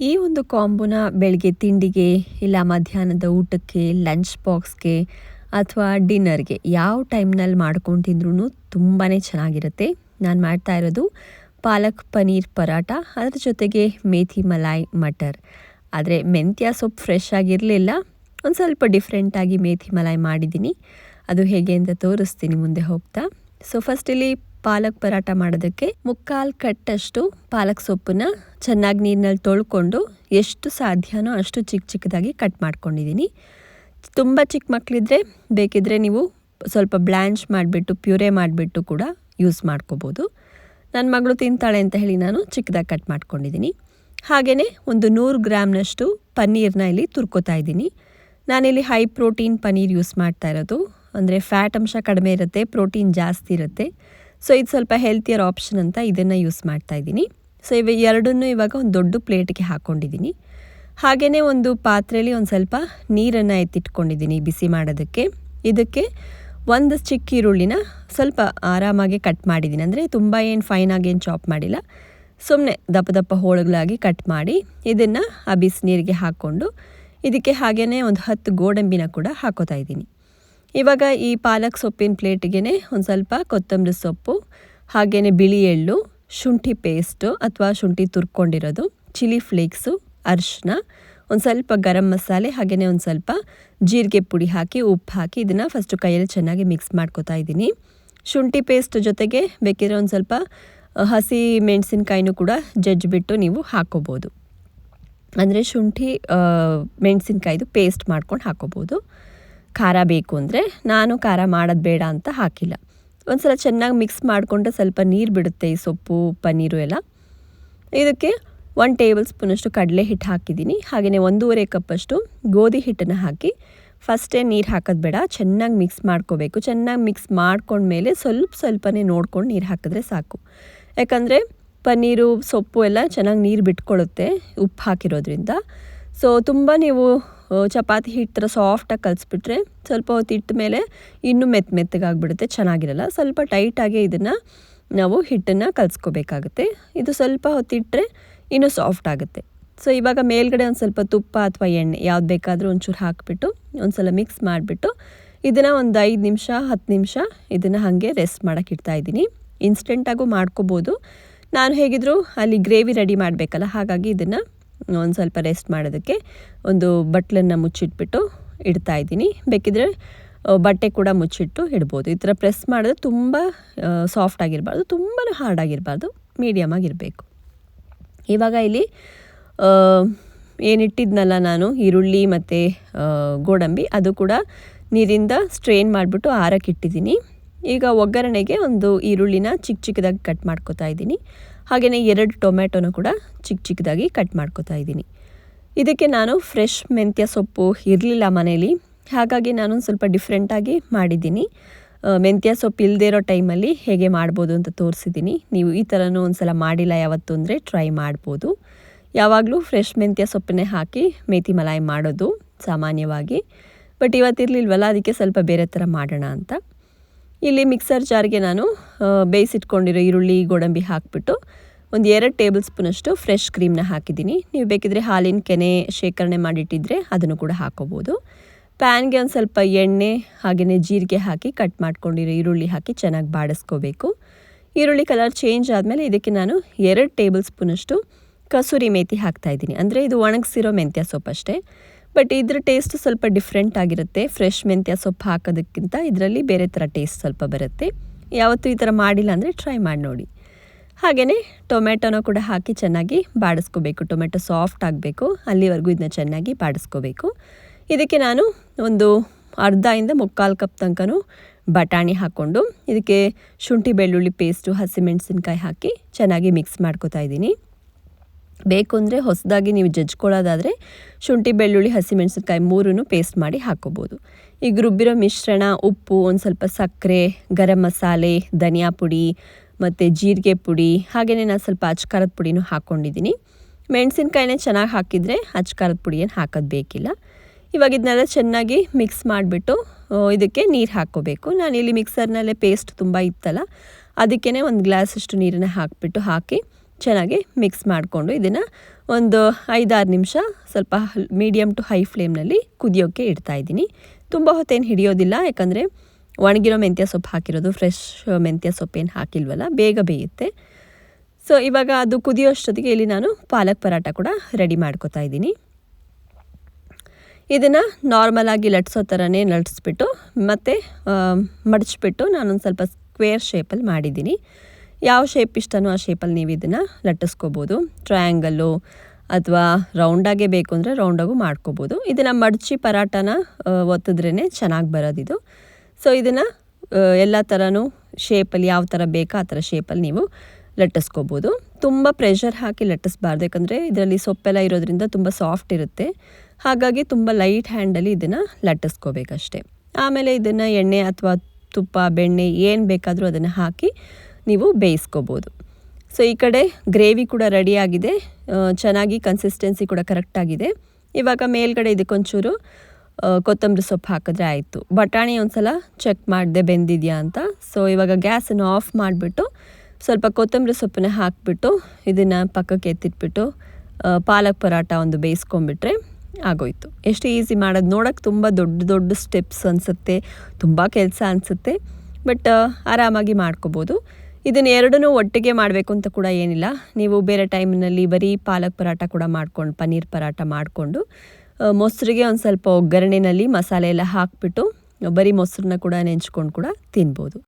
ಈ ಒಂದು ಕಾಂಬೋನ ಬೆಳಗ್ಗೆ ತಿಂಡಿಗೆ ಇಲ್ಲ ಮಧ್ಯಾಹ್ನದ ಊಟಕ್ಕೆ ಲಂಚ್ ಬಾಕ್ಸ್ಗೆ ಅಥವಾ ಡಿನ್ನರ್ಗೆ ಯಾವ ಟೈಮ್ನಲ್ಲಿ ಮಾಡ್ಕೊಂಡು ತಿಂದ್ರೂ ತುಂಬಾ ಚೆನ್ನಾಗಿರುತ್ತೆ. ನಾನು ಮಾಡ್ತಾ ಇರೋದು ಪಾಲಕ್ ಪನ್ನೀರ್ ಪರಾಟ ಅದರ ಜೊತೆಗೆ ಮೇಥಿ ಮಲಾಯ್ ಮಟರ್. ಆದರೆ ಮೆಂತ್ಯ ಸೊಪ್ಪು ಫ್ರೆಶ್ ಆಗಿರಲಿಲ್ಲ, ಒಂದು ಸ್ವಲ್ಪ ಡಿಫ್ರೆಂಟಾಗಿ ಮೇಥಿ ಮಲಾಯ್ ಮಾಡಿದ್ದೀನಿ. ಅದು ಹೇಗೆ ಅಂತ ತೋರಿಸ್ತೀನಿ ಮುಂದೆ ಹೋಗ್ತಾ. ಸೊ ಫಸ್ಟ್ ಇಲ್ಲಿ ಪಾಲಕ್ ಪರಾಟ ಮಾಡೋದಕ್ಕೆ ಮುಕ್ಕಾಲು ಕಟ್ಟಷ್ಟು ಪಾಲಕ್ ಸೊಪ್ಪನ್ನ ಚೆನ್ನಾಗಿ ನೀರಿನಲ್ಲಿ ತೊಳ್ಕೊಂಡು ಎಷ್ಟು ಸಾಧ್ಯನೋ ಅಷ್ಟು ಚಿಕ್ಕ ಚಿಕ್ಕದಾಗಿ ಕಟ್ ಮಾಡ್ಕೊಂಡಿದ್ದೀನಿ. ತುಂಬ ಚಿಕ್ಕ ಮಕ್ಕಳಿದ್ರೆ ಬೇಕಿದ್ರೆ ನೀವು ಸ್ವಲ್ಪ ಬ್ಲ್ಯಾಂಚ್ ಮಾಡಿಬಿಟ್ಟು, ಪ್ಯೂರೇ ಮಾಡಿಬಿಟ್ಟು ಕೂಡ ಯೂಸ್ ಮಾಡ್ಕೋಬೋದು. ನನ್ನ ಮಗಳು ತಿಂತಾಳೆ ಅಂತ ಹೇಳಿ ನಾನು ಚಿಕ್ಕದಾಗಿ ಕಟ್ ಮಾಡ್ಕೊಂಡಿದ್ದೀನಿ. ಹಾಗೆಯೇ ಒಂದು ನೂರು ಗ್ರಾಮ್ನಷ್ಟು ಪನ್ನೀರನ್ನ ಇಲ್ಲಿ ತುರ್ಕೋತಾ ಇದ್ದೀನಿ. ನಾನಿಲ್ಲಿ ಹೈ ಪ್ರೋಟೀನ್ ಪನ್ನೀರ್ ಯೂಸ್ ಮಾಡ್ತಾ ಇರೋದು. ಅಂದರೆ ಫ್ಯಾಟ್ ಅಂಶ ಕಡಿಮೆ ಇರುತ್ತೆ, ಪ್ರೋಟೀನ್ ಜಾಸ್ತಿ ಇರುತ್ತೆ. ಸೊ ಇದು ಸ್ವಲ್ಪ ಹೆಲ್ತಿಯರ್ ಆಪ್ಷನ್ ಅಂತ ಇದನ್ನು ಯೂಸ್ ಮಾಡ್ತಾ ಇದ್ದೀನಿ. ಸೊ ಇವ ಎರಡನ್ನೂ ಇವಾಗ ಒಂದು ದೊಡ್ಡ ಪ್ಲೇಟ್ಗೆ ಹಾಕ್ಕೊಂಡಿದ್ದೀನಿ ಹಾಗೆಯೇ ಒಂದು ಪಾತ್ರೆಯಲ್ಲಿ ಒಂದು ಸ್ವಲ್ಪ ನೀರನ್ನು ಎತ್ತಿಟ್ಕೊಂಡಿದ್ದೀನಿ ಬಿಸಿ ಮಾಡೋದಕ್ಕೆ. ಇದಕ್ಕೆ ಒಂದು ಚಿಕ್ಕ ಈರುಳ್ಳಿನ ಸ್ವಲ್ಪ ಆರಾಮಾಗಿ ಕಟ್ ಮಾಡಿದ್ದೀನಿ. ಅಂದರೆ ತುಂಬ ಏನು ಫೈನಾಗಿ ಏನು ಚಾಪ್ ಮಾಡಿಲ್ಲ. ಸುಮ್ಮನೆ ದಪ್ಪ ದಪ್ಪ ಹೋಳುಗಳಾಗಿ ಕಟ್ ಮಾಡಿ ಇದನ್ನು ಆ ಬಿಸಿ ನೀರಿಗೆ ಹಾಕ್ಕೊಂಡು ಇದಕ್ಕೆ ಹಾಗೆಯೇ ಒಂದು ಹತ್ತು ಗೋಡಂಬಿನ ಕೂಡ ಹಾಕೋತಾ ಇದ್ದೀನಿ. ಇವಾಗ ಈ ಪಾಲಕ್ ಸೊಪ್ಪಿನ ಪ್ಲೇಟಿಗೆ ಒಂದು ಸ್ವಲ್ಪ ಕೊತ್ತಂಬರಿ ಸೊಪ್ಪು ಹಾಗೆಯೇ ಬಿಳಿ ಎಳ್ಳು, ಶುಂಠಿ ಪೇಸ್ಟು ಅಥವಾ ಶುಂಠಿ ತುರ್ಕೊಂಡಿರೋದು, ಚಿಲ್ಲಿ ಫ್ಲೇಕ್ಸು, ಅರಿಶಿನ, ಒಂದು ಸ್ವಲ್ಪ ಗರಂ ಮಸಾಲೆ ಹಾಗೆಯೇ ಒಂದು ಸ್ವಲ್ಪ ಜೀರಿಗೆ ಪುಡಿ ಹಾಕಿ, ಉಪ್ಪು ಹಾಕಿ ಇದನ್ನು ಫಸ್ಟು ಕೈಯಲ್ಲಿ ಚೆನ್ನಾಗಿ ಮಿಕ್ಸ್ ಮಾಡ್ಕೋತಾ ಇದ್ದೀನಿ. ಶುಂಠಿ ಪೇಸ್ಟ್ ಜೊತೆಗೆ ಬೇಕಿದ್ರೆ ಒಂದು ಸ್ವಲ್ಪ ಹಸಿ ಮೆಣಸಿನಕಾಯಿನೂ ಕೂಡ ಜಜ್ಜಿಬಿಟ್ಟು ನೀವು ಹಾಕೋಬೋದು. ಅಂದರೆ ಶುಂಠಿ ಮೆಣಸಿನ್ಕಾಯ್ದು ಪೇಸ್ಟ್ ಮಾಡ್ಕೊಂಡು ಹಾಕೋಬೋದು. ಖಾರ ಬೇಕು ಅಂದರೆ ನಾನು ಖಾರ ಮಾಡೋದು ಬೇಡ ಅಂತ ಹಾಕಿಲ್ಲ. ಒಂದು ಸಲ ಚೆನ್ನಾಗಿ ಮಿಕ್ಸ್ ಮಾಡಿಕೊಂಡ್ರೆ ಸ್ವಲ್ಪ ನೀರು ಬಿಡುತ್ತೆ ಈ ಸೊಪ್ಪು, ಪನ್ನೀರು ಎಲ್ಲ. ಇದಕ್ಕೆ ಒನ್ ಟೇಬಲ್ ಸ್ಪೂನಷ್ಟು ಕಡಲೆ ಹಿಟ್ಟು ಹಾಕಿದ್ದೀನಿ. ಹಾಗೆಯೇ ಒಂದೂವರೆ ಕಪ್ಪಷ್ಟು ಗೋಧಿ ಹಿಟ್ಟನ್ನು ಹಾಕಿ ಫಸ್ಟೇ ನೀರು ಹಾಕೋದು ಬೇಡ. ಚೆನ್ನಾಗಿ ಮಿಕ್ಸ್ ಮಾಡ್ಕೋಬೇಕು. ಚೆನ್ನಾಗಿ ಮಿಕ್ಸ್ ಮಾಡ್ಕೊಂಡ್ಮೇಲೆ ಸ್ವಲ್ಪ ಸ್ವಲ್ಪನೇ ನೋಡ್ಕೊಂಡು ನೀರು ಹಾಕಿದ್ರೆ ಸಾಕು. ಯಾಕಂದರೆ ಪನ್ನೀರು, ಸೊಪ್ಪು ಎಲ್ಲ ಚೆನ್ನಾಗಿ ನೀರು ಬಿಟ್ಕೊಳ್ಳುತ್ತೆ ಉಪ್ಪು ಹಾಕಿರೋದ್ರಿಂದ. ಸೊ ತುಂಬ ನೀವು ಚಪಾತಿ ಹಿಟ್ಟು ಥರ ಸಾಫ್ಟಾಗಿ ಕಲಿಸ್ಬಿಟ್ರೆ ಸ್ವಲ್ಪ ಹೊತ್ತು ಇಟ್ಟ ಮೇಲೆ ಇನ್ನೂ ಮೆತ್ತ ಮೆತ್ತಗಾಗ್ಬಿಡುತ್ತೆ, ಚೆನ್ನಾಗಿರಲ್ಲ. ಸ್ವಲ್ಪ ಟೈಟಾಗೆ ಇದನ್ನು ನಾವು ಹಿಟ್ಟನ್ನು ಕಲಿಸ್ಕೋಬೇಕಾಗುತ್ತೆ. ಇದು ಸ್ವಲ್ಪ ಹೊತ್ತಿಟ್ಟರೆ ಇನ್ನೂ ಸಾಫ್ಟ್ ಆಗುತ್ತೆ. ಸೊ ಇವಾಗ ಮೇಲ್ಗಡೆ ಒಂದು ಸ್ವಲ್ಪ ತುಪ್ಪ ಅಥವಾ ಎಣ್ಣೆ ಯಾವ್ದು ಬೇಕಾದರೂ ಒಂಚೂರು ಹಾಕಿಬಿಟ್ಟು ಒಂದು ಸಲ ಮಿಕ್ಸ್ ಮಾಡಿಬಿಟ್ಟು ಇದನ್ನು ಒಂದು ಐದು ನಿಮಿಷ, ಹತ್ತು ನಿಮಿಷ ಇದನ್ನು ಹಾಗೆ ರೆಸ್ಟ್ ಮಾಡೋಕೆ ಇಡ್ತಾ ಇದ್ದೀನಿ. ಇನ್ಸ್ಟೆಂಟಾಗೂ ಮಾಡ್ಕೋಬೋದು. ನಾನು ಹೇಗಿದ್ರು ಅಲ್ಲಿ ಗ್ರೇವಿ ರೆಡಿ ಮಾಡಬೇಕಲ್ಲ, ಹಾಗಾಗಿ ಇದನ್ನು ಒಂದು ಸ್ವಲ್ಪ ರೆಸ್ಟ್ ಮಾಡೋದಕ್ಕೆ ಒಂದು ಬಟ್ಲನ್ನು ಮುಚ್ಚಿಟ್ಬಿಟ್ಟು ಇಡ್ತಾ ಇದ್ದೀನಿ. ಬೇಕಿದ್ರೆ ಬಟ್ಟೆ ಕೂಡ ಮುಚ್ಚಿಟ್ಟು ಇಡ್ಬೋದು. ಈ ಥರ ಪ್ರೆಸ್ ಮಾಡಿದ್ರೆ ತುಂಬ ಸಾಫ್ಟ್ ಆಗಿರಬಾರ್ದು ತುಂಬ ಹಾರ್ಡ್ ಆಗಿರಬಾರ್ದು ಮೀಡಿಯಮ್ ಆಗಿರಬೇಕು. ಇವಾಗ ಇಲ್ಲಿ ಏನಿಟ್ಟಿದ್ನಲ್ಲ ನಾನು, ಈರುಳ್ಳಿ ಮತ್ತು ಗೋಡಂಬಿ, ಅದು ಕೂಡ ನೀರಿಂದ ಸ್ಟ್ರೈನ್ ಮಾಡಿಬಿಟ್ಟು ಆರಕ್ಕೆ ಇಟ್ಟಿದ್ದೀನಿ. ಈಗ ಒಗ್ಗರಣೆಗೆ ಒಂದು ಈರುಳ್ಳಿನ ಚಿಕ್ಕ ಚಿಕ್ಕದಾಗಿ ಕಟ್ ಮಾಡ್ಕೋತಾ ಇದ್ದೀನಿ. ಹಾಗೆಯೇ ಎರಡು ಟೊಮೆಟೊನ ಕೂಡ ಚಿಕ್ಕ ಚಿಕ್ಕದಾಗಿ ಕಟ್ ಮಾಡ್ಕೋತಾ ಇದ್ದೀನಿ. ಇದಕ್ಕೆ ನಾನು ಫ್ರೆಶ್ ಮೆಂತ್ಯ ಸೊಪ್ಪು ಇರಲಿಲ್ಲ ಮನೇಲಿ. ಹಾಗಾಗಿ ನಾನು ಸ್ವಲ್ಪ ಡಿಫ್ರೆಂಟಾಗಿ ಮಾಡಿದ್ದೀನಿ. ಮೆಂತ್ಯ ಸೊಪ್ಪು ಇಲ್ಲದೇ ಇರೋ ಟೈಮಲ್ಲಿ ಹೇಗೆ ಮಾಡ್ಬೋದು ಅಂತ ತೋರಿಸಿದ್ದೀನಿ. ನೀವು ಈ ಥರನೂ ಒಂದು ಸಲ ಮಾಡಿಲ್ಲ ಯಾವತ್ತು ಅಂದರೆ ಟ್ರೈ ಮಾಡ್ಬೋದು. ಯಾವಾಗಲೂ ಫ್ರೆಶ್ ಮೆಂತ್ಯ ಸೊಪ್ಪನ್ನೇ ಹಾಕಿ ಮೇತಿ ಮಲಾಯಿ ಮಾಡೋದು ಸಾಮಾನ್ಯವಾಗಿ. ಬಟ್ ಇವತ್ತಿರಲಿಲ್ವಲ್ಲ ಅದಕ್ಕೆ ಸ್ವಲ್ಪ ಬೇರೆ ಥರ ಮಾಡೋಣ ಅಂತ. ಇಲ್ಲಿ ಮಿಕ್ಸರ್ ಜಾರ್ಗೆ ನಾನು ಬೇಯಿಸಿಟ್ಕೊಂಡಿರೋ ಈರುಳ್ಳಿ, ಗೋಡಂಬಿ ಹಾಕಿಬಿಟ್ಟು ಒಂದು ಎರಡು ಟೇಬಲ್ ಸ್ಪೂನಷ್ಟು ಫ್ರೆಶ್ ಕ್ರೀಮ್ನ ಹಾಕಿದ್ದೀನಿ. ನೀವು ಬೇಕಿದ್ರೆ ಹಾಲಿನ ಕೆನೆ ಶೇಖರಣೆ ಮಾಡಿಟ್ಟಿದ್ರೆ ಅದನ್ನು ಕೂಡ ಹಾಕೋಬೋದು. ಪ್ಯಾನ್ಗೆ ಒಂದು ಸ್ವಲ್ಪ ಎಣ್ಣೆ ಹಾಗೆಯೇ ಜೀರಿಗೆ ಹಾಕಿ ಕಟ್ ಮಾಡ್ಕೊಂಡಿರೋ ಈರುಳ್ಳಿ ಹಾಕಿ ಚೆನ್ನಾಗಿ ಬಾಡಿಸ್ಕೋಬೇಕು. ಈರುಳ್ಳಿ ಕಲರ್ ಚೇಂಜ್ ಆದಮೇಲೆ ಇದಕ್ಕೆ ನಾನು ಎರಡು ಟೇಬಲ್ ಸ್ಪೂನಷ್ಟು ಕಸೂರಿ ಮೇಥಿ ಹಾಕ್ತಾಯಿದ್ದೀನಿ ಅಂದರೆ ಇದು ಒಣಗಿಸಿರೋ ಮೆಂತ್ಯ ಸೊಪ್ಪು ಅಷ್ಟೇ. ಬಟ್ ಇದ್ರ ಟೇಸ್ಟ್ ಸ್ವಲ್ಪ ಡಿಫ್ರೆಂಟ್ ಆಗಿರುತ್ತೆ. ಫ್ರೆಶ್ ಮೆಂತ್ಯ ಸೊಪ್ಪು ಹಾಕೋದಕ್ಕಿಂತ ಇದರಲ್ಲಿ ಬೇರೆ ಥರ ಟೇಸ್ಟ್ ಸ್ವಲ್ಪ ಬರುತ್ತೆ. ಯಾವತ್ತೂ ಈ ಥರ ಮಾಡಿಲ್ಲ ಅಂದರೆ ಟ್ರೈ ಮಾಡಿ ನೋಡಿ. ಹಾಗೆಯೇ ಟೊಮೆಟೊನ ಕೂಡ ಹಾಕಿ ಚೆನ್ನಾಗಿ ಬಾಡಿಸ್ಕೋಬೇಕು. ಟೊಮೆಟೊ ಸಾಫ್ಟ್ ಆಗಬೇಕು. ಅಲ್ಲಿವರೆಗೂ ಇದನ್ನ ಚೆನ್ನಾಗಿ ಬಾಡಿಸ್ಕೋಬೇಕು. ಇದಕ್ಕೆ ನಾನು ಒಂದು ಅರ್ಧದಿಂದ ಮುಕ್ಕಾಲು ಕಪ್ ತನಕನೂ ಬಟಾಣಿ ಹಾಕ್ಕೊಂಡು, ಇದಕ್ಕೆ ಶುಂಠಿ ಬೆಳ್ಳುಳ್ಳಿ ಪೇಸ್ಟು ಹಸಿಮೆಣಸಿನ್ಕಾಯಿ ಹಾಕಿ ಚೆನ್ನಾಗಿ ಮಿಕ್ಸ್ ಮಾಡ್ಕೋತಾ ಇದ್ದೀನಿ. ಬೇಕು ಅಂದರೆ ಹೊಸದಾಗಿ ನೀವು ಜಜ್ಕೊಳ್ಳೋದಾದರೆ ಶುಂಠಿ, ಬೆಳ್ಳುಳ್ಳಿ, ಹಸಿಮೆಣಸಿನ್ಕಾಯಿ ಮೂರೂ ಪೇಸ್ಟ್ ಮಾಡಿ ಹಾಕೋಬೋದು ಈಗ ರುಬ್ಬಿರೋ ಮಿಶ್ರಣ, ಉಪ್ಪು, ಒಂದು ಸ್ವಲ್ಪ ಸಕ್ಕರೆ, ಗರಂ ಮಸಾಲೆ, ಧನಿಯಾ ಪುಡಿ ಮತ್ತು ಜೀರಿಗೆ ಪುಡಿ ಹಾಗೆಯೇ ನಾನು ಸ್ವಲ್ಪ ಅಚ್ಕಾರದ ಪುಡಿನೂ ಹಾಕ್ಕೊಂಡಿದ್ದೀನಿ. ಮೆಣಸಿನ್ಕಾಯಿನೇ ಚೆನ್ನಾಗಿ ಹಾಕಿದರೆ ಅಚ್ಕಾರದ ಪುಡಿ ಏನು ಹಾಕೋದು ಬೇಕಿಲ್ಲ. ಇವಾಗ ಇದನ್ನೆಲ್ಲ ಚೆನ್ನಾಗಿ ಮಿಕ್ಸ್ ಮಾಡಿಬಿಟ್ಟು ಇದಕ್ಕೆ ನೀರು ಹಾಕ್ಕೋಬೇಕು. ನಾನು ಇಲ್ಲಿ ಮಿಕ್ಸರ್ನಲ್ಲೇ ಪೇಸ್ಟ್ ತುಂಬ ಇತ್ತಲ್ಲ ಅದಕ್ಕೇ ಒಂದು ಗ್ಲಾಸಷ್ಟು ನೀರನ್ನು ಹಾಕಿಬಿಟ್ಟು ಹಾಕಿ ಚೆನ್ನಾಗಿ ಮಿಕ್ಸ್ ಮಾಡಿಕೊಂಡು ಇದನ್ನು ಒಂದು ಐದಾರು ನಿಮಿಷ ಸ್ವಲ್ಪ ಮೀಡಿಯಮ್ ಟು ಹೈ ಫ್ಲೇಮ್ನಲ್ಲಿ ಕುದಿಯೋಕ್ಕೆ ಇಡ್ತಾ ಇದ್ದೀನಿ. ತುಂಬ ಹೊತ್ತೇನು ಹಿಡಿಯೋದಿಲ್ಲ, ಯಾಕಂದರೆ ಒಣಗಿರೋ ಮೆಂತ್ಯ ಸೊಪ್ಪು ಹಾಕಿರೋದು ಫ್ರೆಶ್ ಮೆಂತ್ಯ ಸೊಪ್ಪೇನು ಹಾಕಿಲ್ವಲ್ಲ, ಬೇಗ ಬೇಯುತ್ತೆ. ಸೊ ಇವಾಗ ಅದು ಕುದಿಯೋಷ್ಟೊತ್ತಿಗೆ ಇಲ್ಲಿ ನಾನು ಪಾಲಕ್ ಪರಾಟ ಕೂಡ ರೆಡಿ ಮಾಡ್ಕೋತಾ ಇದ್ದೀನಿ. ಇದನ್ನು ನಾರ್ಮಲಾಗಿ ಲಟ್ಸೋ ಥರನೇ ಲಟ್ಸ್ಬಿಟ್ಟು ಮತ್ತು ಮಡಚ್ಬಿಟ್ಟು ನಾನೊಂದು ಸ್ವಲ್ಪ ಸ್ಕ್ವೇರ್ ಶೇಪಲ್ಲಿ ಮಾಡಿದ್ದೀನಿ. ಯಾವ ಶೇಪ್ ಇಷ್ಟನೋ ಆ ಶೇಪಲ್ಲಿ ನೀವು ಇದನ್ನು ಲಟ್ಟಿಸ್ಕೋಬೋದು. ಟ್ರಯಾಂಗಲ್ಲು ಅಥವಾ ರೌಂಡಾಗೆ ಬೇಕು ಅಂದರೆ ರೌಂಡಾಗೂ ಮಾಡ್ಕೋಬೋದು. ಇದನ್ನು ಮಡಚಿ ಪರಾಟನ ಒತ್ತಿದ್ರೇ ಚೆನ್ನಾಗಿ ಬರೋದಿದು. ಸೊ ಇದನ್ನು ಎಲ್ಲ ಥರನೂ ಶೇಪಲ್ಲಿ ಯಾವ ಥರ ಬೇಕೋ ಆ ಥರ ಶೇಪಲ್ಲಿ ನೀವು ಲಟ್ಟಿಸ್ಕೋಬೋದು. ತುಂಬ ಪ್ರೆಷರ್ ಹಾಕಿ ಲಟ್ಟಿಸ್ಬಾರ್ದು. ಯಾಕಂದರೆ ಇದರಲ್ಲಿ ಸೊಪ್ಪೆಲ್ಲ ಇರೋದ್ರಿಂದ ತುಂಬ ಸಾಫ್ಟ್ ಇರುತ್ತೆ. ಹಾಗಾಗಿ ತುಂಬ ಲೈಟ್ ಹ್ಯಾಂಡಲ್ಲಿ ಇದನ್ನು ಲಟ್ಟಿಸ್ಕೋಬೇಕಷ್ಟೆ. ಆಮೇಲೆ ಇದನ್ನು ಎಣ್ಣೆ ಅಥವಾ ತುಪ್ಪ, ಬೆಣ್ಣೆ ಏನು ಬೇಕಾದರೂ ಅದನ್ನು ಹಾಕಿ ನೀವು ಬೇಯಿಸ್ಕೋಬೋದು. ಸೊ ಈ ಕಡೆ ಗ್ರೇವಿ ಕೂಡ ರೆಡಿಯಾಗಿದೆ. ಚೆನ್ನಾಗಿ ಕನ್ಸಿಸ್ಟೆನ್ಸಿ ಕೂಡ ಕರೆಕ್ಟಾಗಿದೆ ಇವಾಗ ಮೇಲ್ಗಡೆ ಇದಕ್ಕೊಂಚೂರು ಕೊತ್ತಂಬರಿ ಸೊಪ್ಪು ಹಾಕಿದ್ರೆ ಆಯಿತು. ಬಟಾಣಿ ಒಂದು ಸಲ ಚೆಕ್ ಮಾಡಿದೆ ಬೆಂದಿದೆಯಾ ಅಂತ. ಸೊ ಇವಾಗ ಗ್ಯಾಸನ್ನು ಆಫ್ ಮಾಡಿಬಿಟ್ಟು ಸ್ವಲ್ಪ ಕೊತ್ತಂಬರಿ ಸೊಪ್ಪನ್ನ ಹಾಕಿಬಿಟ್ಟು ಇದನ್ನು ಪಕ್ಕಕ್ಕೆ ಎತ್ತಿಟ್ಬಿಟ್ಟು ಪಾಲಕ್ ಪರಾಟ ಒಂದು ಬೇಯಿಸ್ಕೊಂಬಿಟ್ರೆ ಆಗೋಯ್ತು. ಎಷ್ಟು ಈಸಿ ಮಾಡೋದು. ನೋಡೋಕ್ಕೆ ತುಂಬ ದೊಡ್ಡ ದೊಡ್ಡ ಸ್ಟೆಪ್ಸ್ ಅನಿಸುತ್ತೆ. ತುಂಬ ಕೆಲಸ ಅನಿಸುತ್ತೆ. ಬಟ್ ಆರಾಮಾಗಿ ಮಾಡ್ಕೋಬೋದು. ಇದನ್ನು ಎರಡನ್ನೂ ಒಟ್ಟಿಗೆ ಮಾಡಬೇಕು ಅಂತ ಕೂಡ ಏನಿಲ್ಲ. ನೀವು ಬೇರೆ ಟೈಮ್ನಲ್ಲಿ ಬರೀ ಪಾಲಕ್ ಪರಾಟ ಕೂಡ ಮಾಡ್ಕೊಂಡು, ಪನ್ನೀರ್ ಪರಾಟ ಮಾಡಿಕೊಂಡು ಮೊಸರಿಗೆ ಒಂದು ಸ್ವಲ್ಪ ಒಗ್ಗರಣೆನಲ್ಲಿ ಮಸಾಲೆ ಎಲ್ಲ ಹಾಕಿಬಿಟ್ಟು, ಬರೀ ಮೊಸರನ್ನ ಕೂಡ ನೆಂಚ್ಕೊಂಡು ಕೂಡ ತಿನ್ಬೋದು.